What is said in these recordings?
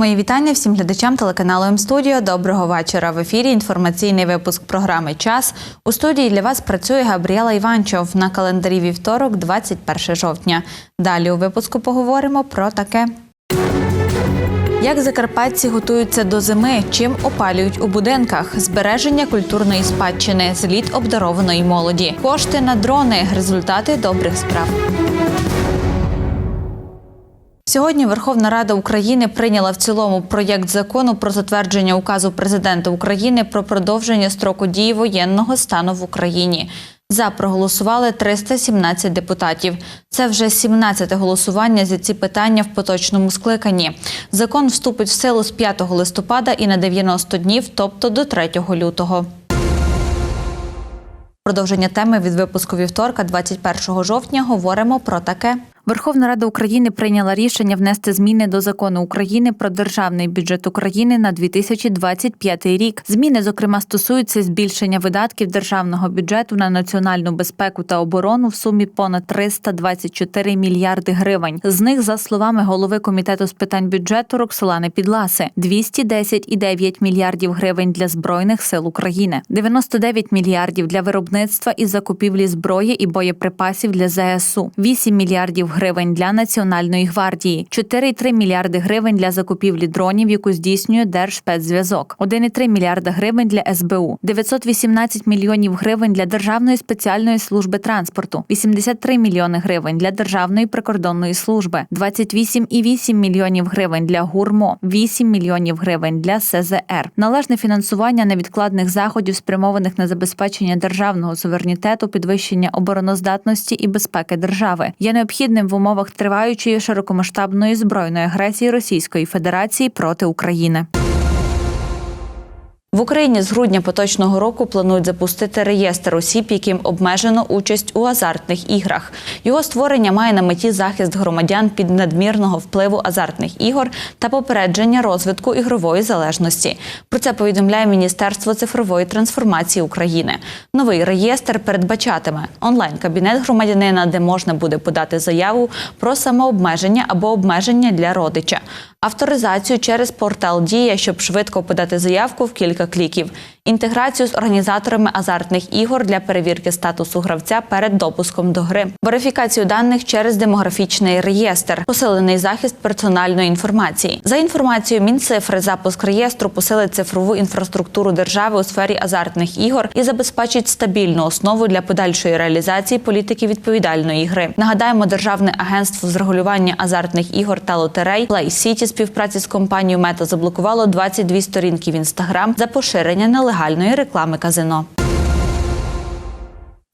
Мої вітання всім глядачам телеканалу М-студіо. Доброго вечора. В ефірі інформаційний випуск програми Час. У студії для вас працює Габріела Іванчов на календарі вівторок, 21 жовтня. Далі у випуску поговоримо про таке. Як закарпатці готуються до зими, чим опалюють у будинках, збереження культурної спадщини, зліт обдарованої молоді, кошти на дрони, результати добрих справ. Сьогодні Верховна Рада України прийняла в цілому проєкт закону про затвердження указу президента України про продовження строку дії воєнного стану в Україні. За проголосували 317 депутатів. Це вже 17-те голосування за ці питання в поточному скликанні. Закон вступить в силу з 5 листопада і на 90 днів, тобто до 3 лютого. Продовження теми від випуску вівторка, 21 жовтня, говоримо про таке. Верховна Рада України прийняла рішення внести зміни до закону України про державний бюджет України на 2025 рік. Зміни, зокрема, стосуються збільшення видатків державного бюджету на національну безпеку та оборону в сумі понад 324 мільярди гривень. З них, за словами голови комітету з питань бюджету Роксолани Підласи, 210,9 мільярдів гривень для збройних сил України, 99 мільярдів для виробництва і закупівлі зброї і боєприпасів для ЗСУ, 8 мільярдів гривень для Національної гвардії, 4,3 мільярди гривень для закупівлі дронів, яку здійснює Держспецзв'язок, 1,3 мільярда гривень для СБУ, 918 мільйонів гривень для Державної спеціальної служби транспорту, 83 мільйони гривень для Державної прикордонної служби, 28,8 мільйонів гривень для ГУРМО, 8 мільйонів гривень для СЗР. Належне фінансування невідкладних заходів, спрямованих на забезпечення державного суверенітету, підвищення обороноздатності і безпеки держави, є необхідним в умовах триваючої широкомасштабної збройної агресії Російської Федерації проти України. В Україні з грудня поточного року планують запустити реєстр осіб, яким обмежено участь у азартних іграх. Його створення має на меті захист громадян під надмірного впливу азартних ігор та попередження розвитку ігрової залежності. Про це повідомляє Міністерство цифрової трансформації України. Новий реєстр передбачатиме онлайн-кабінет громадянина, де можна буде подати заяву про самообмеження або обмеження для родича, авторизацію через портал Дія, щоб швидко подати заявку в кілька кліків, інтеграцію з організаторами азартних ігор для перевірки статусу гравця перед допуском до гри, верифікацію даних через демографічний реєстр, посилений захист персональної інформації. За інформацією Мінцифри, запуск реєстру посилить цифрову інфраструктуру держави у сфері азартних ігор і забезпечить стабільну основу для подальшої реалізації політики відповідальної гри. Нагадаємо, державне агентство з регулювання азартних ігор та лотерей Play City співпраці з компанією Мета заблокувало 22 сторінки в інстаграм за поширення нелегальної реклами казино.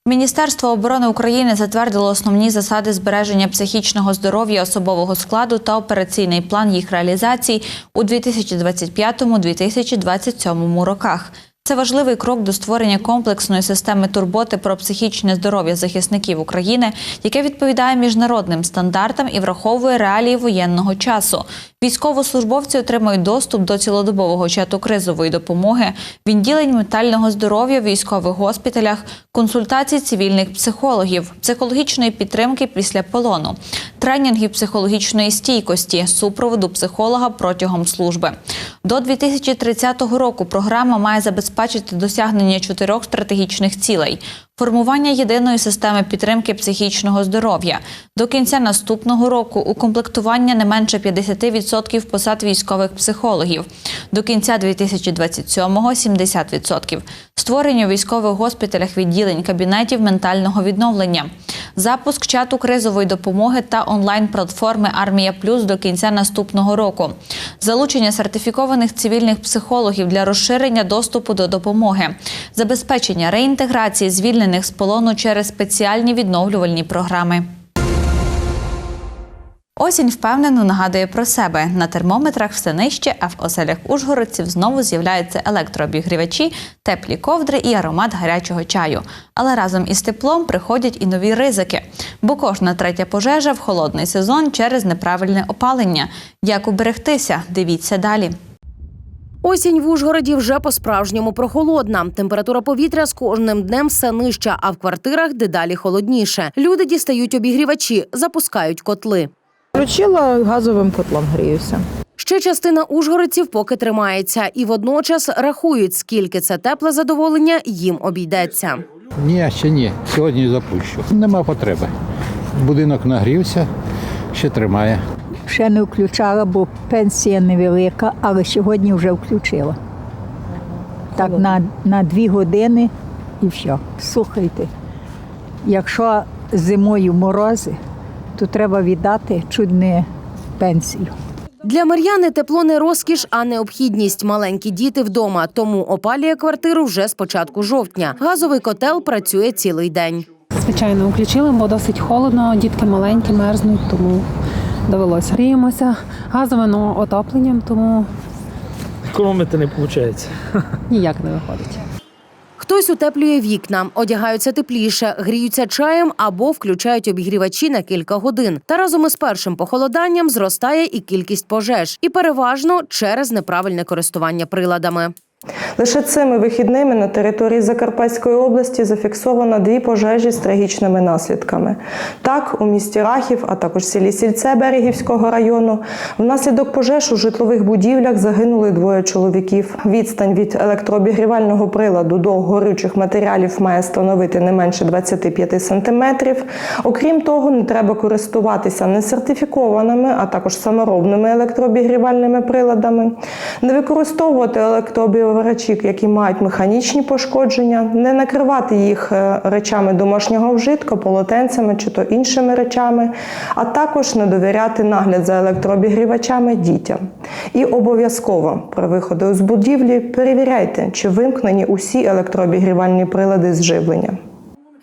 Міністерство оборони України затвердило основні засади збереження психічного здоров'я особового складу та операційний план їх реалізації у 2025-2027 роках. Це важливий крок до створення комплексної системи турботи про психічне здоров'я захисників України, яке відповідає міжнародним стандартам і враховує реалії воєнного часу. Військовослужбовці отримують доступ до цілодобового чату кризової допомоги, відділень ментального здоров'я в військових госпіталях, консультацій цивільних психологів, психологічної підтримки після полону, тренінгів психологічної стійкості, супроводу психолога протягом служби. До 2030 року програма має забезпечити досягнення чотирьох стратегічних цілей. Формування єдиної системи підтримки психічного здоров'я до кінця наступного року укомплектування не менше 50% посад військових психологів. До кінця 2027-го – 70%. Створення у військових госпіталях відділень кабінетів ментального відновлення. Запуск чату кризової допомоги та онлайн-платформи Армія Плюс до кінця наступного року. Залучення сертифікованих цивільних психологів для розширення доступу до допомоги, забезпечення реінтеграції звільнених з полону через спеціальні відновлювальні програми. Осінь впевнено нагадує про себе. На термометрах все нижче, а в оселях ужгородців знову з'являються електрообігрівачі, теплі ковдри і аромат гарячого чаю. Але разом із теплом приходять і нові ризики. Бо кожна третя пожежа в холодний сезон через неправильне опалення. Як уберегтися? Дивіться далі. Осінь в Ужгороді вже по-справжньому прохолодна. Температура повітря з кожним днем все нижча, а в квартирах дедалі холодніше. Люди дістають обігрівачі, запускають котли. Включила газовим котлом гріюся. Ще частина ужгородців поки тримається, і водночас рахують, скільки це тепле задоволення їм обійдеться. Ні, ще ні. Сьогодні запущу. Нема потреби. Будинок нагрівся, ще тримає. Ще не включала, бо пенсія невелика, але сьогодні вже включила. Так, на, на дві години і все. Слухайте, якщо зимою морози, то треба віддати чуть не пенсію. Для Мар'яни тепло не розкіш, а необхідність. Маленькі діти вдома, тому опалює квартиру вже з початку жовтня. Газовий котел працює цілий день. Звичайно, включили, бо досить холодно, дітки маленькі, мерзнуть, тому довелося. Гріємося газовим отопленням, тому Економити не виходить. ніяк не виходить. Хтось утеплює вікна, одягаються тепліше, гріються чаєм або включають обігрівачі на кілька годин. Та разом із першим похолоданням зростає і кількість пожеж, і переважно через неправильне користування приладами. Лише цими вихідними на території Закарпатської області зафіксовано дві пожежі з трагічними наслідками. Так, у місті Рахів, а також селі Сільце Берегівського району, внаслідок пожеж у житлових будівлях загинули двоє чоловіків. Відстань від електрообігрівального приладу до горючих матеріалів має становити не менше 25 сантиметрів. Окрім того, не треба користуватися несертифікованими, а також саморобними електрообігрівальними приладами, не використовувати електрообігрівачі, які мають механічні пошкодження, не накривати їх е, речами домашнього вжитку, полотенцями чи то іншими речами, а також не довіряти нагляд за електрообігрівачами дітям. І обов'язково при виходу з будівлі перевіряйте, чи вимкнені усі електрообігрівальні прилади з живлення.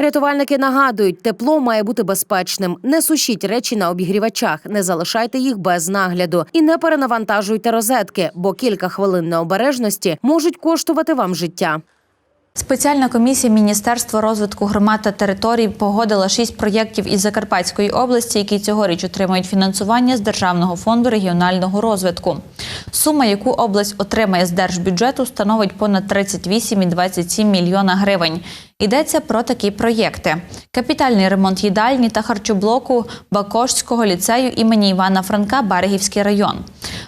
Рятувальники нагадують, тепло має бути безпечним. Не сушіть речі на обігрівачах, не залишайте їх без нагляду і не перенавантажуйте розетки, бо кілька хвилин необережності можуть коштувати вам життя. Спеціальна комісія Міністерства розвитку громад та територій погодила шість проєктів із Закарпатської області, які цьогоріч отримають фінансування з Державного фонду регіонального розвитку. Сума, яку область отримає з держбюджету, становить понад 38,27 мільйона гривень. Йдеться про такі проєкти: капітальний ремонт їдальні та харчоблоку Бакошського ліцею імені Івана Франка, Берегівський район,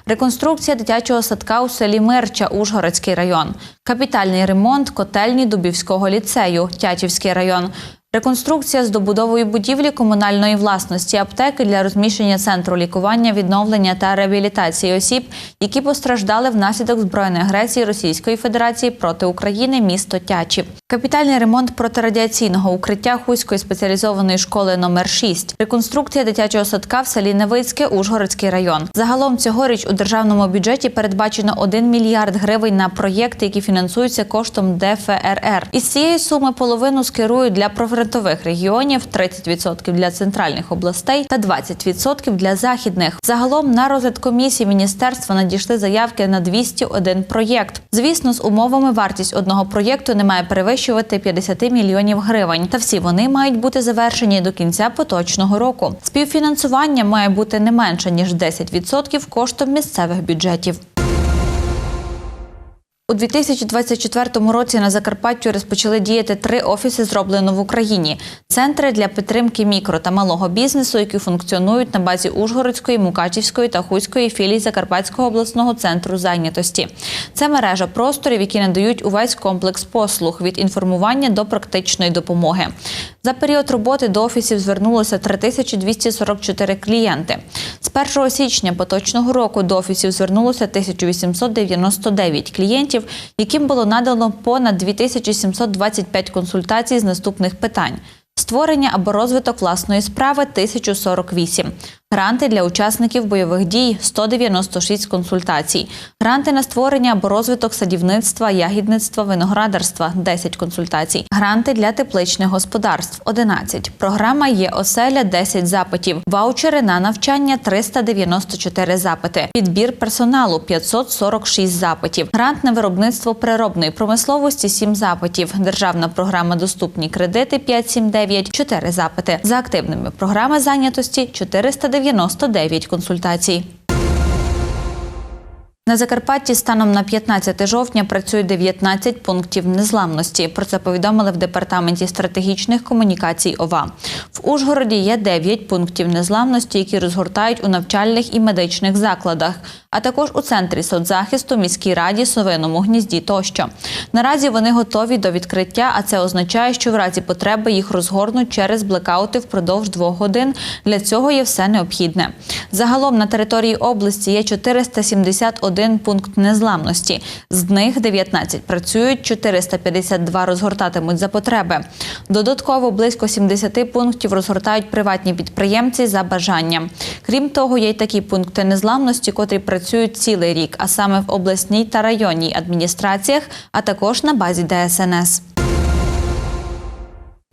реконструкція дитячого садка у селі Мирча, Ужгородський район, капітальний ремонт котельні Дубівського ліцею, Тячівський район. Реконструкція з добудовою будівлі комунальної власності аптеки для розміщення центру лікування, відновлення та реабілітації осіб, які постраждали внаслідок збройної агресії Російської Федерації проти України, місто Тячів. Капітальний ремонт протирадіаційного укриття Хуської спеціалізованої школи номер 6 реконструкція дитячого садка в селі Невицьке, Ужгородський район. Загалом цьогоріч у державному бюджеті передбачено 1 мільярд гривень на проєкти, які фінансуються коштом ДФРР. Із цієї суми половину скерують для профронтових регіонів, 30% для центральних областей та 20% для західних. Загалом на розгляд комісії міністерства надійшли заявки на 201 проєкт. Звісно, з умовами вартість одного проєкту не має перевищувати 50 мільйонів гривень. Та всі вони мають бути завершені до кінця поточного року. Співфінансування має бути не менше ніж 10% коштом місцевих бюджетів. У 2024 році на Закарпатті розпочали діяти три офіси, зроблено в Україні. Центри для підтримки мікро та малого бізнесу, які функціонують на базі Ужгородської, Мукачівської та Хуської філій Закарпатського обласного центру зайнятості. Це мережа просторів, які надають увесь комплекс послуг від інформування до практичної допомоги. За період роботи до офісів звернулося 3244 клієнти. З 1 січня поточного року до офісів звернулося 1899 клієнтів, яким було надано понад 2725 консультацій з наступних питань. Створення або розвиток власної справи 1048. Гранти для учасників бойових дій 196 консультацій. Гранти на створення або розвиток садівництва, ягідництва, виноградарства 10 консультацій. Гранти для тепличних господарств 11. Програма є оселя 10 запитів. Ваучери на навчання 394 запити. Підбір персоналу 546 запитів. Грант на виробництво переробної промисловості 7 запитів. Державна програма Доступні кредити 579 4 запити. За активними програми зайнятості 499 консультацій. На Закарпатті станом на 15 жовтня працює 19 пунктів незламності. Про це повідомили в департаменті стратегічних комунікацій ОВА. В Ужгороді є 9 пунктів незламності, які розгортають у навчальних і медичних закладах, а також у центрі соцзахисту, міській раді, совиному гнізді тощо. Наразі вони готові до відкриття, а це означає, що в разі потреби їх розгорнуть через блекаути впродовж двох годин. Для цього є все необхідне. Загалом на території області є 471 пункт незламності. З них 19 працюють, 452 розгортатимуть за потреби. Додатково близько 70 пунктів розгортають приватні підприємці за бажанням. Крім того, є й такі пункти незламності, котрі працюють цілий рік, а саме в обласній та районній адміністраціях, а також на базі ДСНС.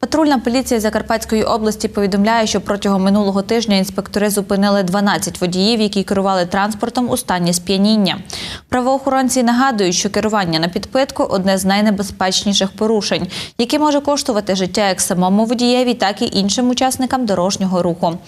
Патрульна поліція Закарпатської області повідомляє, що протягом минулого тижня інспектори зупинили 12 водіїв, які керували транспортом у стані сп'яніння. Правоохоронці нагадують, що керування на підпитку одне з найнебезпечніших порушень, яке може коштувати життя як самому водієві, так і іншим учасникам дорожнього руху.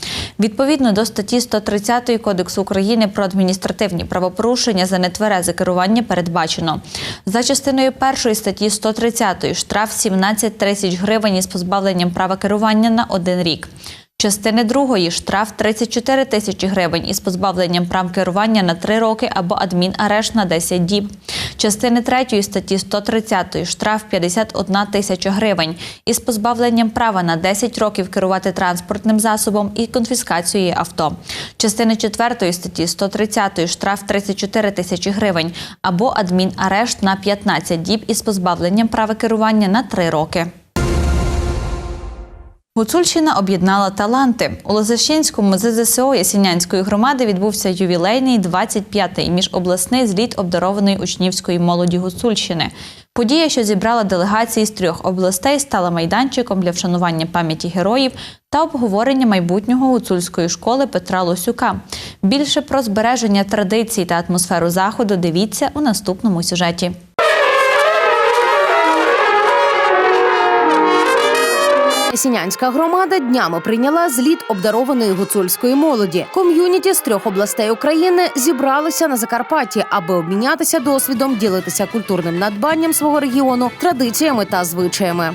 Відповідно до статті 130 Кодексу України про адміністративні правопорушення за нетверезе керування передбачено. За частиною першої статті 130 штраф 17 тисяч гривень із позбавленням права керування на один рік. Частини другої штраф 34 тисячі гривень із позбавленням прав керування на 3 роки або адмінарешт на 10 діб. Частини третьої статті 130 штраф 51 тисяча гривень із позбавленням права на 10 років керувати транспортним засобом і конфіскацією авто. Частини четвертої статті 130 штраф 34 тисячі гривень або адмінарешт на 15 діб із позбавленням права керування на 3 роки. Гуцульщина об'єднала таланти. У Лозищинському ЗЗСО Ясінянської громади відбувся ювілейний 25-й міжобласний зліт обдарованої учнівської молоді Гуцульщини. Подія, що зібрала делегації з трьох областей, стала майданчиком для вшанування пам'яті героїв та обговорення майбутнього гуцульської школи Петра Лосюка. Більше про збереження традицій та атмосферу заходу дивіться у наступному сюжеті. Сінянська громада днями прийняла зліт обдарованої гуцульської молоді. Ком'юніті з трьох областей України зібралися на Закарпатті, аби обмінятися досвідом, ділитися культурним надбанням свого регіону, традиціями та звичаями.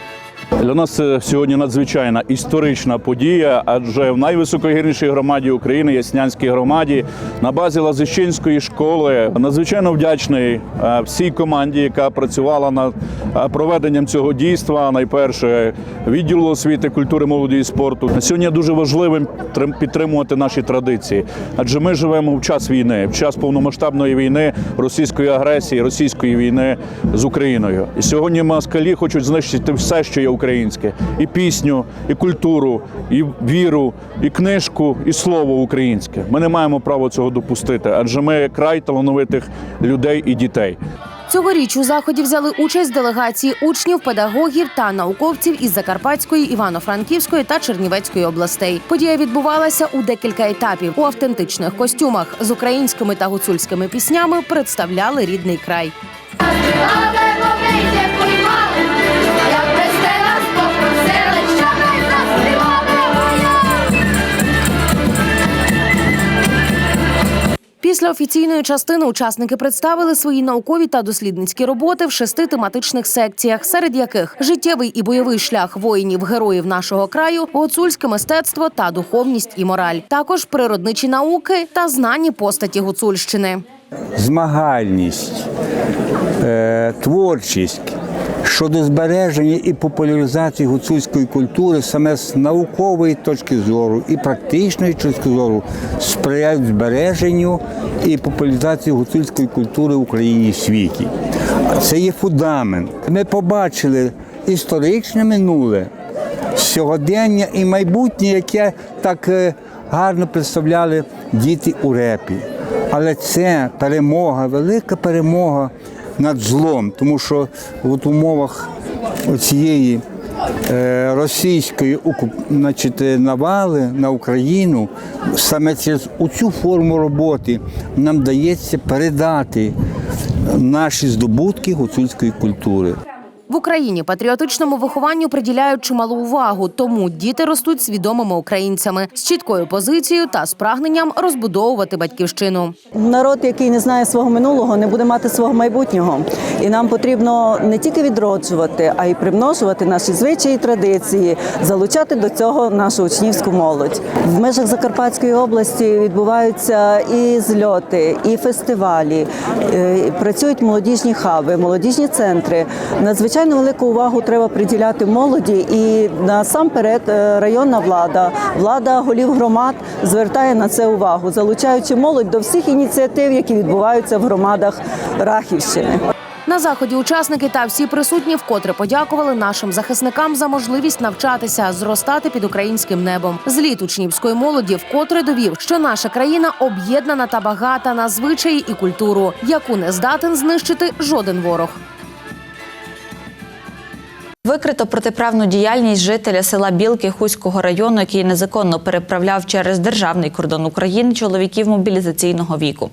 Для нас це сьогодні надзвичайна історична подія, адже в найвисокогірнішій громаді України, Яснянській громаді, на базі Лазищинської школи надзвичайно вдячний е, всій команді, яка працювала над е, проведенням цього дійства. Найперше відділу освіти, культури, молоді і спорту. Сьогодні дуже важливим трим- підтримувати наші традиції, адже ми живемо в час війни, в час повномасштабної війни, російської агресії, російської війни з Україною. І сьогодні москалі хочуть знищити все, що є українське: і пісню, і культуру, і віру, і книжку, і слово українське. Ми не маємо права цього допустити, адже ми край талановитих людей і дітей. Цьогоріч у заході взяли участь делегації учнів, педагогів та науковців із Закарпатської, Івано-Франківської та Чернівецької областей. Подія відбувалася у декілька етапів. У автентичних костюмах з українськими та гуцульськими піснями представляли рідний край. Після офіційної частини учасники представили свої наукові та дослідницькі роботи в шести тематичних секціях, серед яких життєвий і бойовий шлях воїнів героїв нашого краю, гуцульське мистецтво та духовність і мораль, також природничі науки та знані постаті гуцульщини. змагальність, е, творчість щодо збереження і популяризації гуцульської культури саме з наукової точки зору і практичної точки зору сприяють збереженню і популяризації гуцульської культури в Україні і світі. Це є фундамент. Ми побачили історичне минуле, сьогодення і майбутнє, яке так е, гарно представляли діти у репі. Але це перемога, велика перемога над злом, тому що в умовах цієї е, російської значить, е, навали на Україну саме через цю форму роботи нам дається передати наші здобутки гуцульської культури. В Україні патріотичному вихованню приділяють чималу увагу, тому діти ростуть свідомими українцями з чіткою позицією та з прагненням розбудовувати батьківщину. Народ, який не знає свого минулого, не буде мати свого майбутнього. І нам потрібно не тільки відроджувати, а й примножувати наші звичаї традиції, залучати до цього нашу учнівську молодь. В межах Закарпатської області відбуваються і зльоти, і фестивалі, е, працюють молодіжні хаби, молодіжні центри. Надзвичайно велику увагу треба приділяти молоді, і насамперед е, районна влада, влада голів громад звертає на це увагу, залучаючи молодь до всіх ініціатив, які відбуваються в громадах Рахівщини. На заході учасники та всі присутні вкотре подякували нашим захисникам за можливість навчатися, зростати під українським небом. Зліт учнівської молоді вкотре довів, що наша країна об'єднана та багата на звичаї і культуру, яку не здатен знищити жоден ворог. Викрито протиправну діяльність жителя села Білки Хуського району, який незаконно переправляв через державний кордон України чоловіків мобілізаційного віку.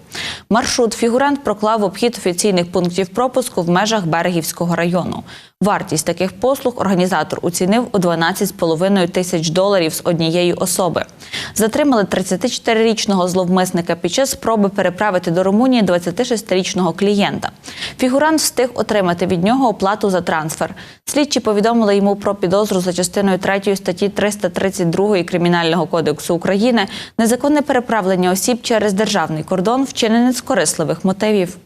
Маршрут фігурант проклав обхід офіційних пунктів пропуску в межах Берегівського району. Вартість таких послуг організатор оцінив у 12,5 тисяч доларів з однієї особи. Затримали 34-річного зловмисника під час спроби переправити до Румунії 26-річного клієнта. Фігурант встиг отримати від нього оплату за трансфер. Слідчі повідомили йому про підозру за частиною 3 статті 332 Кримінального кодексу України незаконне переправлення осіб через державний кордон, вчинене з корисливих мотивів.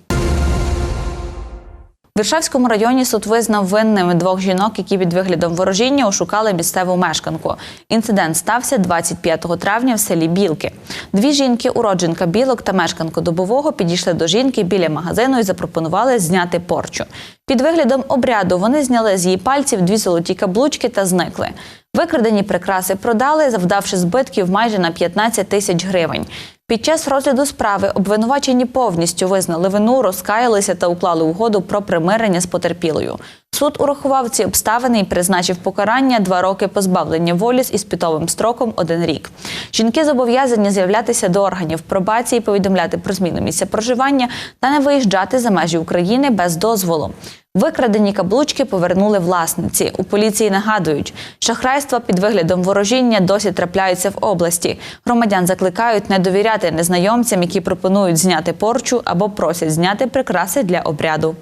В Віршавському районі суд визнав винними двох жінок, які під виглядом ворожіння ошукали місцеву мешканку. Інцидент стався 25 травня в селі Білки. Дві жінки, уродженка білок та мешканка добового, підійшли до жінки біля магазину і запропонували зняти порчу. Під виглядом обряду вони зняли з її пальців дві золоті каблучки та зникли. Викрадені прикраси продали, завдавши збитків майже на 15 тисяч гривень. Під час розгляду справи обвинувачені повністю визнали вину, розкаялися та уклали угоду про примирення з потерпілою. Суд урахував ці обставини і призначив покарання два роки позбавлення волі з іспитовим строком один рік. Жінки зобов'язані з'являтися до органів пробації, повідомляти про зміну місця проживання та не виїжджати за межі України без дозволу. Викрадені каблучки повернули власниці. У поліції нагадують, шахрайства під виглядом ворожіння досі трапляються в області. Громадян закликають не довіряти незнайомцям, які пропонують зняти порчу або просять зняти прикраси для обряду.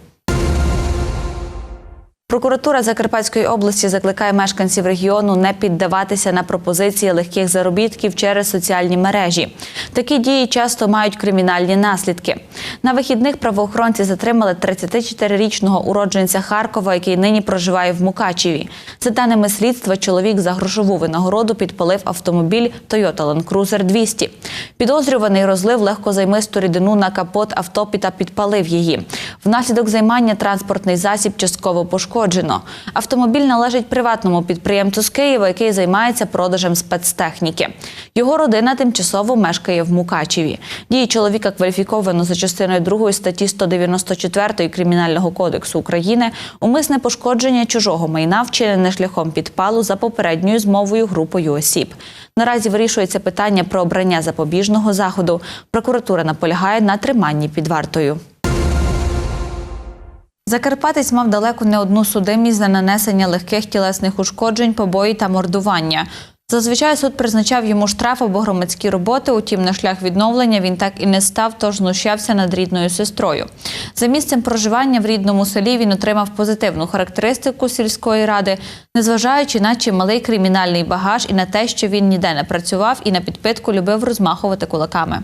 Прокуратура Закарпатської області закликає мешканців регіону не піддаватися на пропозиції легких заробітків через соціальні мережі. Такі дії часто мають кримінальні наслідки. На вихідних правоохоронці затримали 34-річного уродженця Харкова, який нині проживає в Мукачеві. За даними слідства, чоловік за грошову винагороду підпалив автомобіль Toyota Land Cruiser 200. Підозрюваний розлив легкозаймисту рідину на капот авто та підпалив її. Внаслідок займання транспортний засіб частково пошкоджено. Автомобіль належить приватному підприємцю з Києва, який займається продажем спецтехніки. Його родина тимчасово мешкає в Мукачеві. Дії чоловіка кваліфіковано за частиною 2 статті 194 Кримінального кодексу України умисне пошкодження чужого майна, вчинене шляхом підпалу за попередньою змовою групою осіб. Наразі вирішується питання про обрання запобіжного заходу. Прокуратура наполягає на триманні під вартою. Закарпатець мав далеко не одну судимість за нанесення легких тілесних ушкоджень, побої та мордування. Зазвичай суд призначав йому штраф або громадські роботи. Утім, на шлях відновлення він так і не став, тож знущався над рідною сестрою. За місцем проживання в рідному селі він отримав позитивну характеристику сільської ради, незважаючи на чималий кримінальний багаж і на те, що він ніде не працював і на підпитку любив розмахувати кулаками.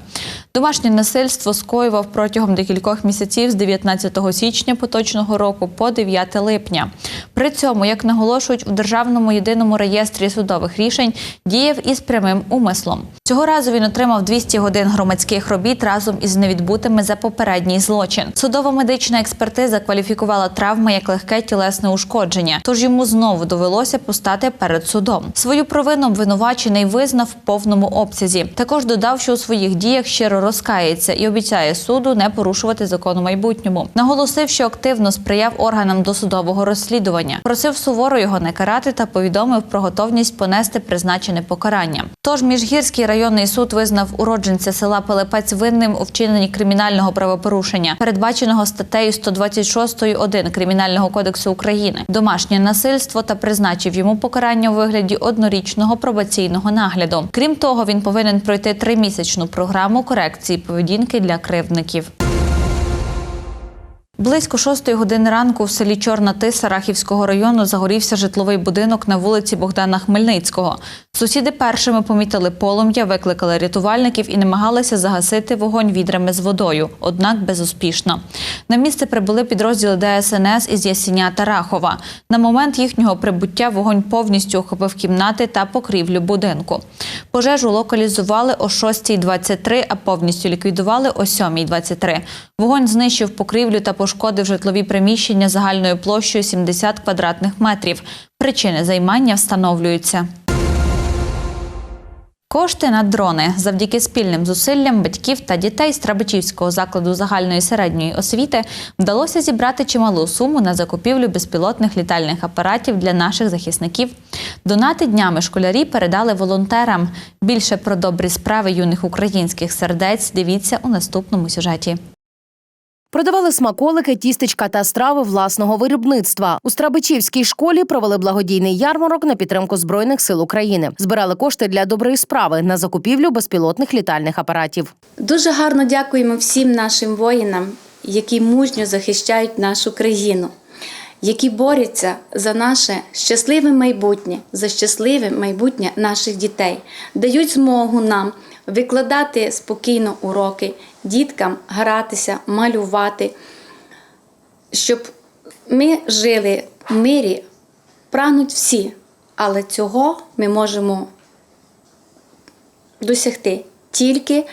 Домашнє насильство скоював протягом декількох місяців з 19 січня поточного року по 9 липня. При цьому, як наголошують у державному єдиному реєстрі судових рішень, діяв із прямим умислом. Цього разу він отримав 200 годин громадських робіт разом із невідбутими за попередній злочин. Судова медична експертиза кваліфікувала травми як легке тілесне ушкодження, тож йому знову довелося постати перед судом. Свою провину обвинувачений визнав в повному обсязі. Також додав, що у своїх діях щиро розкається і обіцяє суду не порушувати закон у майбутньому. Наголосив, що активно сприяв органам досудового розслідування, просив суворо його не карати та повідомив про готовність понести призначене покарання. Тож міжгірський районний суд визнав уродженця села Пилипець винним у вчиненні кримінального правопорушення, передбаченого статтею 126.1 Кримінального кодексу України, домашнє насильство та призначив йому покарання у вигляді однорічного пробаційного нагляду. Крім того, він повинен пройти тримісячну програму корекції поведінки для кривдників. Близько шостої години ранку в селі Чорна Тиса Рахівського району загорівся житловий будинок на вулиці Богдана Хмельницького. Сусіди першими помітили полум'я, викликали рятувальників і намагалися загасити вогонь відрами з водою, однак безуспішно. На місце прибули підрозділи ДСНС із Ясіня та Рахова. На момент їхнього прибуття вогонь повністю охопив кімнати та покрівлю будинку. Пожежу локалізували о 6.23, а повністю ліквідували о 7.23. Вогонь знищив покрівлю та пошкодив житлові приміщення загальною площею 70 квадратних метрів. Причини займання встановлюються. Кошти на дрони завдяки спільним зусиллям батьків та дітей з Трабичівського закладу загальної середньої освіти вдалося зібрати чималу суму на закупівлю безпілотних літальних апаратів для наших захисників. Донати днями школярі передали волонтерам. Більше про добрі справи юних українських сердець дивіться у наступному сюжеті. Продавали смаколики, тістечка та страви власного виробництва. У Страбичівській школі провели благодійний ярмарок на підтримку збройних сил України. Збирали кошти для доброї справи на закупівлю безпілотних літальних апаратів. Дуже гарно дякуємо всім нашим воїнам, які мужньо захищають нашу країну, які борються за наше щасливе майбутнє, за щасливе майбутнє наших дітей, дають змогу нам викладати спокійно уроки, діткам гратися, малювати, щоб ми жили в мирі, прагнуть всі, але цього ми можемо досягти тільки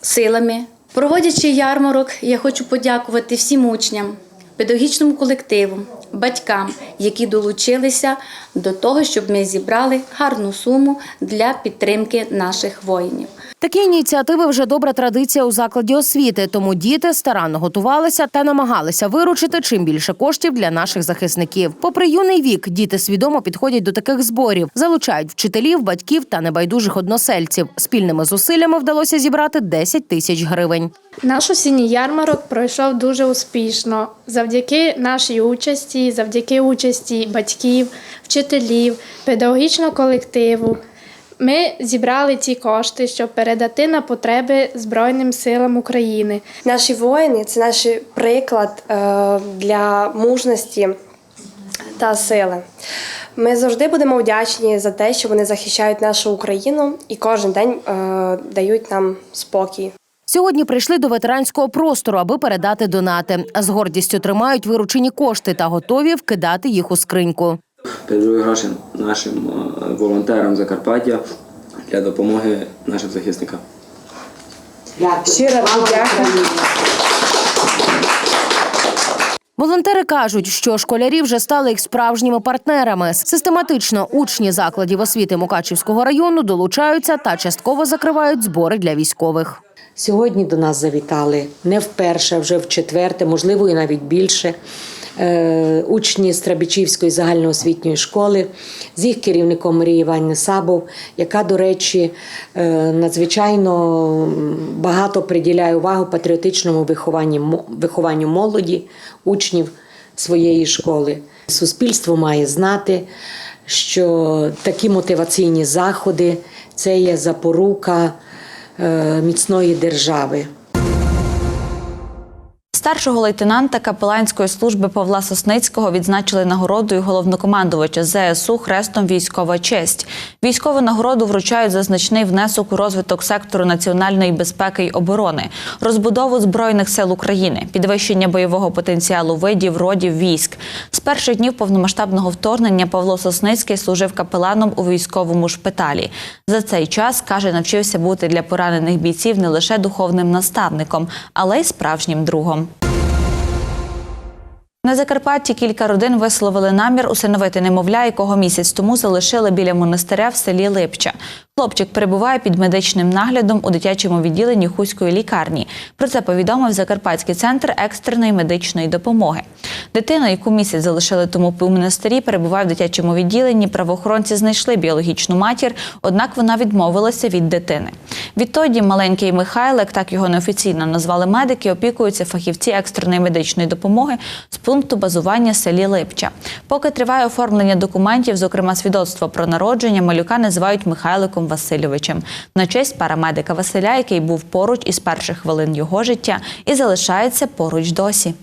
силами. Проводячи ярмарок, я хочу подякувати всім учням, педагогічному колективу, батькам, які долучилися до того, щоб ми зібрали гарну суму для підтримки наших воїнів. Такі ініціативи вже добра традиція у закладі освіти, тому діти старанно готувалися та намагалися виручити чим більше коштів для наших захисників. Попри юний вік, діти свідомо підходять до таких зборів, залучають вчителів, батьків та небайдужих односельців. Спільними зусиллями вдалося зібрати 10 тисяч гривень. Наш осінній ярмарок пройшов дуже успішно завдяки нашій участі, завдяки участі батьків, вчителів, педагогічного колективу. Ми зібрали ці кошти, щоб передати на потреби Збройним силам України. Наші воїни це наш приклад е, для мужності та сили. Ми завжди будемо вдячні за те, що вони захищають нашу Україну і кожен день е, дають нам спокій. Сьогодні прийшли до ветеранського простору, аби передати донати. З гордістю тримають виручені кошти та готові вкидати їх у скриньку. Передаю гроші нашим е, волонтерам Закарпаття для допомоги нашим захисникам. Щиро вам дякую. Волонтери кажуть, що школярі вже стали їх справжніми партнерами. Систематично учні закладів освіти Мукачівського району долучаються та частково закривають збори для військових. Сьогодні до нас завітали не вперше, а вже в четверте, можливо, і навіть більше. Е, Учні Страбічівської загальноосвітньої школи з їх керівником Марії Іванівни Сабов, яка, до речі, е, надзвичайно багато приділяє увагу патріотичному вихованню, вихованню молоді, учнів своєї школи. Суспільство має знати, що такі мотиваційні заходи це є запорука е, міцної держави. Старшого лейтенанта капеланської служби Павла Сосницького відзначили нагородою головнокомандувача ЗСУ хрестом Військова честь. Військову нагороду вручають за значний внесок у розвиток сектору національної безпеки й оборони, розбудову збройних сил України, підвищення бойового потенціалу видів, родів військ. З перших днів повномасштабного вторгнення Павло Сосницький служив капеланом у військовому шпиталі. За цей час каже, навчився бути для поранених бійців не лише духовним наставником, але й справжнім другом. На Закарпатті кілька родин висловили намір усиновити немовля, якого місяць тому залишили біля монастиря в селі Липча. Хлопчик перебуває під медичним наглядом у дитячому відділенні Хуської лікарні. Про це повідомив Закарпатський центр екстреної медичної допомоги. Дитину, яку місяць залишили тому у монастирі, перебуває в дитячому відділенні. Правоохоронці знайшли біологічну матір, однак вона відмовилася від дитини. Відтоді маленький Михайлик, так його неофіційно назвали медики, опікуються фахівці екстреної медичної допомоги пункту базування селі Липча. Поки триває оформлення документів, зокрема свідоцтво про народження, малюка називають Михайликом Васильовичем на честь парамедика Василя, який був поруч із перших хвилин його життя і залишається поруч досі.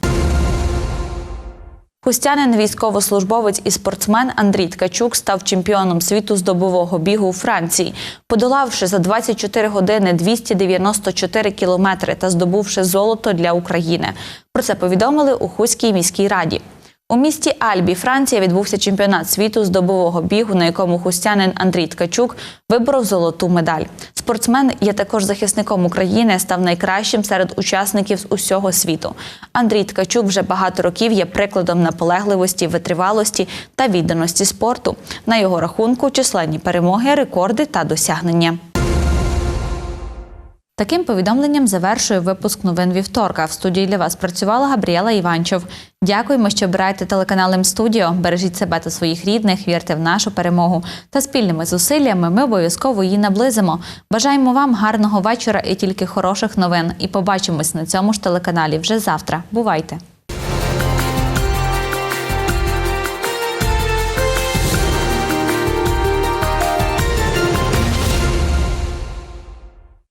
Хустянин, військовослужбовець і спортсмен Андрій Ткачук став чемпіоном світу з добового бігу у Франції, подолавши за 24 години 294 кілометри та здобувши золото для України. Про це повідомили у Хуській міській раді. У місті Альбі, Франція, відбувся чемпіонат світу з добового бігу, на якому хустянин Андрій Ткачук виборов золоту медаль. Спортсмен є також захисником України, став найкращим серед учасників з усього світу. Андрій Ткачук вже багато років є прикладом наполегливості, витривалості та відданості спорту. На його рахунку численні перемоги, рекорди та досягнення. Таким повідомленням завершує випуск новин вівторка. В студії для вас працювала Габріела Іванчов. Дякуємо, що обираєте телеканал М-студіо. Бережіть себе та своїх рідних, вірте в нашу перемогу. Та спільними зусиллями ми обов'язково її наблизимо. Бажаємо вам гарного вечора і тільки хороших новин. І побачимось на цьому ж телеканалі вже завтра. Бувайте!